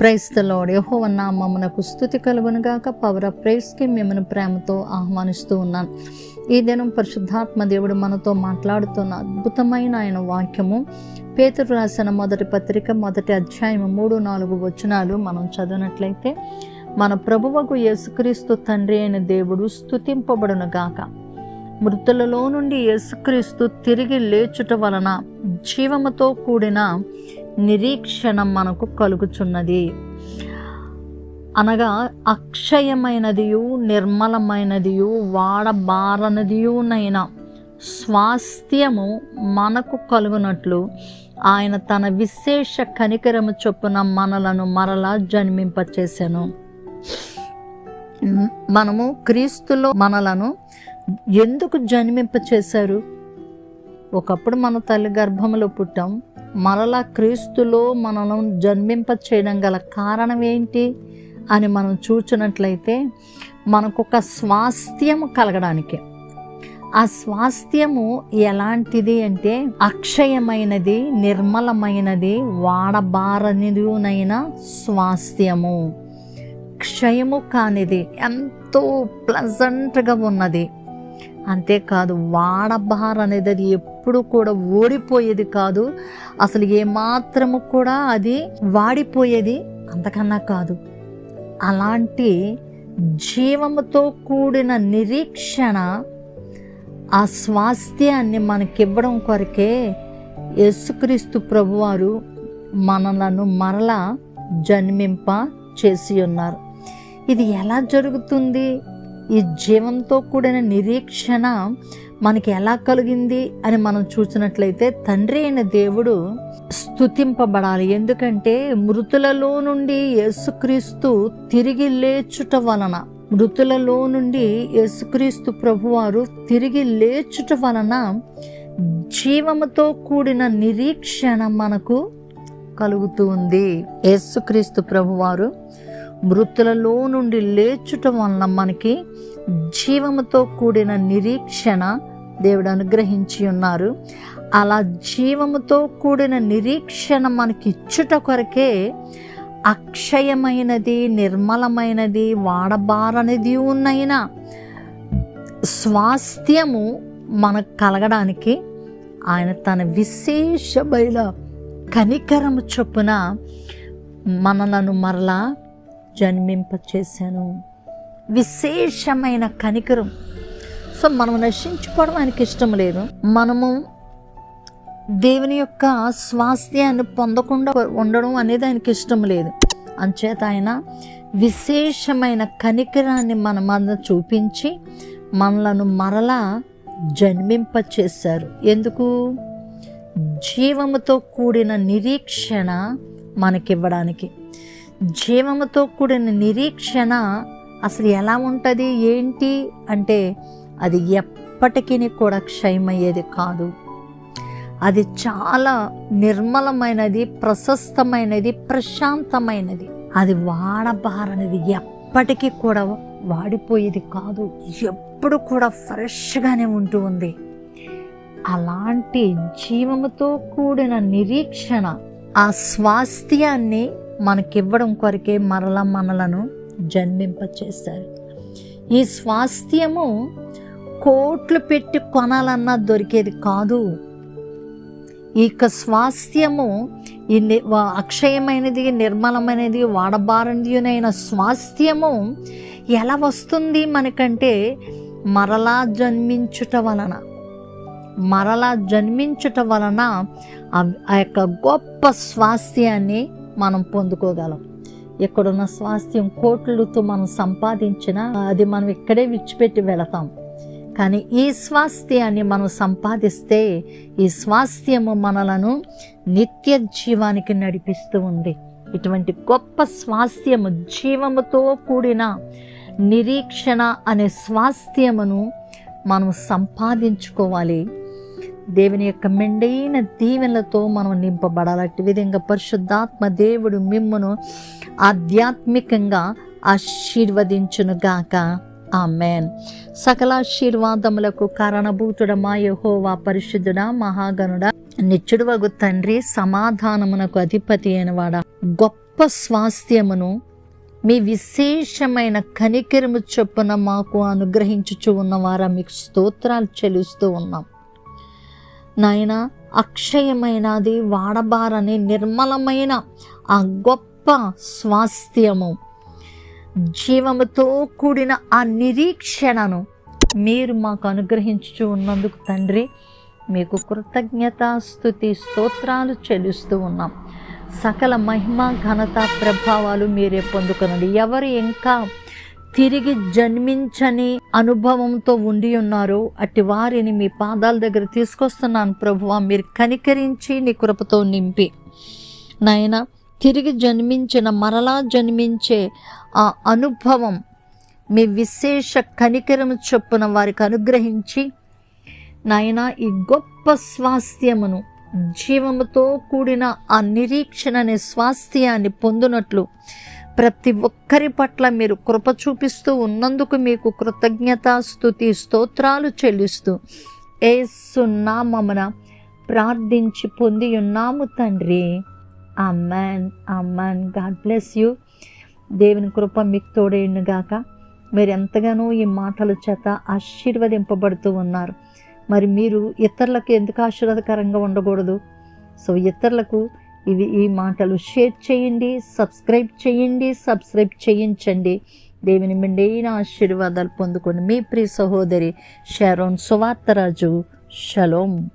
ప్రైస్తలోడ్ యహోవన్న మమ్మనకు స్థుతి కలుగునుగాక పవర్ ఆఫ్ ప్రైస్కి మిమ్మల్ని ప్రేమతో ఆహ్వానిస్తూ ఉన్నాను. ఈ దినం పరిశుద్ధాత్మ దేవుడు మనతో మాట్లాడుతున్న అద్భుతమైన ఆయన వాక్యము. పేతురు రాసిన మొదటి పత్రిక మొదటి అధ్యాయం మూడు నాలుగు వచనాలు మనం చదివినట్లయితే మన ప్రభువకు యేసుక్రీస్తు తండ్రి అయిన దేవుడు స్థుతింపబడును గాక. మృతులలో నుండి యేసుక్రీస్తు తిరిగి లేచుట వలన జీవముతో కూడిన నిరీక్షణ మనకు కలుగుచున్నది. అనగా అక్షయమైనదియు నిర్మలమైనదియు వాడబారనదియునైన స్వాస్థ్యము మనకు కలుగునట్లు ఆయన తన విశేష కనికరము చొప్పున మనలను మరలా జన్మింపచేశాను మనము క్రీస్తులో మనలను ఎందుకు జన్మింపచేశారు? ఒకప్పుడు మన తల్లి గర్భంలో పుట్టాం. మరలా క్రీస్తులో మనను జన్మింప చేయడం గల కారణం ఏంటి అని మనం చూచినట్లయితే మనకు ఒక స్వాస్థ్యము కలగడానికి. ఆ స్వాస్థ్యము ఎలాంటిది అంటే అక్షయమైనది నిర్మలమైనది వాడబారనిదినైన స్వాస్థ్యము. క్షయము కానిది ఎంతో ప్లజెంట్గా ఉన్నది. అంతేకాదు వాడబార్ అనేది అది ఎప్పుడు కూడా ఓడిపోయేది కాదు. అసలు ఏమాత్రము కూడా అది వాడిపోయేది అంతకన్నా కాదు. అలాంటి జీవముతో కూడిన నిరీక్షణ ఆ స్వాస్థ్యాన్ని మనకివ్వడం కొరకే యేసుక్రీస్తు ప్రభువారు మనలను మరలా జన్మింప చేసి ఉన్నారు. ఇది ఎలా జరుగుతుంది? ఈ జీవంతో కూడిన నిరీక్షణ మనకి ఎలా కలిగింది అని మనం చూసినట్లయితే తండ్రి అయిన దేవుడు స్థుతింపబడాలి ఎందుకంటే మృతులలో నుండి యేసుక్రీస్తు తిరిగి లేచుట వలన మృతులలో నుండి యేసుక్రీస్తు ప్రభువారు తిరిగి లేచుట వలన జీవముతో కూడిన నిరీక్షణ మనకు కలుగుతూ ఉంది యేసుక్రీస్తు ప్రభువారు మృతులలో నుండి లేచుట వలన మనకి జీవముతో కూడిన నిరీక్షణ దేవుడు అనుగ్రహించి ఉన్నారు. అలా జీవముతో కూడిన నిరీక్షణ మనకి ఇచ్చుట కొరకే అక్షయమైనది నిర్మలమైనది వాడబారనిది ఉన్నైనా స్వాస్థ్యము మనకు కలగడానికి ఆయన తన విశేషమైన కనికరము చొప్పున మనలను మరలా జన్మింపచేశాను. విశేషమైన కనికరం కోసం మనం నశించుకోవడం ఆయనకి ఇష్టం లేదు. మనము దేవుని యొక్క స్వాస్థ్యాన్ని పొందకుండా ఉండడం అనేది ఆయనకి ఇష్టం లేదు. అంచేత ఆయన విశేషమైన కనికరాన్ని మన మీద చూపించి మనలను మరలా జన్మింప చేశారు ఎందుకు? జీవముతో కూడిన నిరీక్షణ మనకివ్వడానికి. జీవముతో కూడిన నిరీక్షణ అసలు ఎలా ఉంటుంది? ఏంటి? అంటే అది ఎప్పటికీ కూడా క్షయమయ్యేది కాదు. అది చాలా నిర్మలమైనది ప్రశస్తమైనది ప్రశాంతమైనది. అది వాడబారనిది ఎప్పటికీ కూడా వాడిపోయేది కాదు. ఎప్పుడు కూడా ఫ్రెష్గానే ఉంటూ ఉంది. అలాంటి జీవముతో కూడిన నిరీక్షణ ఆ స్వాస్థ్యాన్ని మనకివ్వడం కొరకే మరల మనలను జన్మింపచేస్తారు ఈ స్వాస్థ్యము కోట్లు పెట్టి కొనాలన్నా దొరికేది కాదు. ఈ యొక్క స్వాస్థ్యము ఈ అక్షయమైనది నిర్మలమైనది వాడబారనిదినైన స్వాస్థ్యము ఎలా వస్తుంది మనకంటే మరలా జన్మించుట వలన. మరలా జన్మించుట వలన ఆ యొక్క గొప్ప స్వాస్థ్యాన్ని మనం పొందుకోగలం. ఎక్కడున్న స్వాస్థ్యం కోట్లతో మనం సంపాదించిన అది మనం ఇక్కడే విడిచిపెట్టి వెళతాం. కానీ ఈ స్వాస్థ్యాన్ని మనం సంపాదిస్తే ఈ స్వాస్థ్యము మనలను నిత్య జీవానికి నడిపిస్తూ ఉంది. ఇటువంటి గొప్ప స్వాస్థ్యము జీవముతో కూడిన నిరీక్షణ అనే స్వాస్థ్యమును మనం సంపాదించుకోవాలి. దేవుని యొక్క మెండైన దీవెనలతో మనం నింపబడాలంటే విధంగా పరిశుద్ధాత్మ దేవుడు మిమ్మును ఆధ్యాత్మికంగా ఆశీర్వదించునుగాక. ఆమెన్. సకలాశీర్వాదములకు కారణభూతుడమా యహోవా పరిశుద్ధుడ మహాగణుడ. నిత్యుడు వగు తండ్రి సమాధానమునకు అధిపతి అయినవాడ. గొప్ప స్వాస్థ్యమును మీ విశేషమైన కనికెరము చొప్పున మాకు అనుగ్రహించుచు ఉన్నవారా మీకు స్తోత్రాలు చెల్లిస్తూ ఉన్నాం. నాయన అక్షయమైనది వాడబారని నిర్మలమైన ఆ గొప్ప స్వాస్థ్యము జీవముతో కూడిన ఆ నిరీక్షణను మీరు మాకు అనుగ్రహించు ఉన్నందుకు తండ్రి మీకు కృతజ్ఞత స్థుతి స్తోత్రాలు చెల్లిస్తూ ఉన్నాం. సకల మహిమ ఘనత ప్రభావాలు మీరే పొందుకునండి. ఎవరు ఇంకా తిరిగి జన్మించని అనుభవంతో ఉండి ఉన్నారో అట్టి వారిని మీ పాదాల దగ్గర తీసుకొస్తున్నాను ప్రభువా. మీరు కనికరించి నీ కృపతో నింపి. నాయనా తిరిగి జన్మించిన మరలా జన్మించే ఆ అనుభవం మీ విశేష కనికరము చొప్పున వారికి అనుగ్రహించి నాయన ఈ గొప్ప స్వాస్థ్యమును జీవముతో కూడిన ఆ నిరీక్షణ అనే స్వాస్థ్యాన్ని పొందినట్లు ప్రతి ఒక్కరి పట్ల మీరు కృప చూపిస్తూ ఉన్నందుకు మీకు కృతజ్ఞత స్థుతి స్తోత్రాలు చెల్లిస్తూ ఏ సున్నామమున ప్రార్థించి పొంది ఉన్నాము తండ్రి. Amen amen God bless you దేవుని కృప మీకు తోడేయునుగాక మీరు ఎంతగానో ఈ మాటల చేత ఆశీర్వదింపబడుతూ ఉన్నారు. మరి మీరు ఇతరులకు ఎందుకు ఆశీర్వాదకరంగా ఉండకూడదు? సో ఇతరులకు ఇవి ఈ మాటలు షేర్ చేయండి సబ్స్క్రైబ్ చేయండి సబ్స్క్రైబ్ చేయించండి. దేవుని మెండైన ఆశీర్వాదాలు పొందుకొని మీ ప్రియ సహోదరి షారోన్ సువార్తరాజు. షలోం.